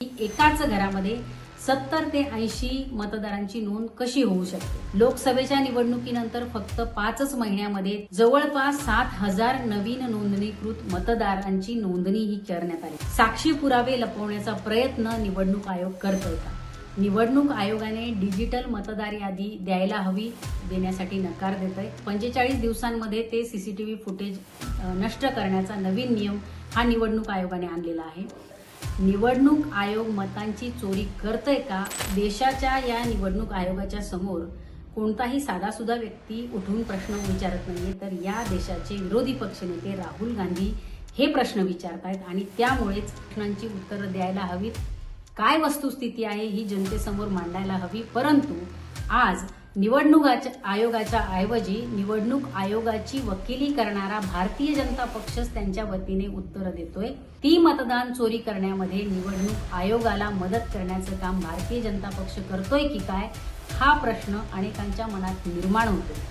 एकाच घरामध्ये सत्तर ते ऐंशी मतदारांची नोंद कशी होऊ शकते? लोकसभेच्या निवडणुकीनंतर फक्त पाचच महिन्यामध्ये जवळपास सात हजार नवीन नोंदणीकृत मतदारांची नोंदणी ही करण्यात आली. साक्षी पुरावे लपवण्याचा प्रयत्न निवडणूक आयोग करतोय का निवडणूक आयोगाने डिजिटल मतदार यादी द्यायला हवी देण्यासाठी नकार देत आहे पंचेचाळीस दिवसांमध्ये ते सीसीटीव्ही फुटेज नष्ट करण्याचा नवीन नियम हा निवडणूक आयोगाने आणलेला आहे. निवडणूक आयोग मतांची चोरी करतय का? देशाच्या या निवडणूक आयोगाच्या समोर कोणताही साधासुद्धा व्यक्ती उठून प्रश्न विचारत नाहीये. तर या देशाचे विरोधी पक्षनेते राहुल गांधी हे प्रश्न विचारतायत आणि त्यामुळेच प्रश्नांची उत्तरं द्यायला हवीत. काय वस्तुस्थिती आहे ही जनतेसमोर मांडायला हवी परंतु आज निवडणूक आयोगाच्या ऐवजी निवडणूक आयोगाची वकिली करणारा भारतीय जनता पक्षच त्यांच्या वतीने उत्तर देतोय. ती मतदान चोरी करण्यामध्ये निवडणूक आयोगाला मदत करण्याचं काम भारतीय जनता पक्ष करतोय की काय? हा प्रश्न अनेकांच्या मनात निर्माण होतो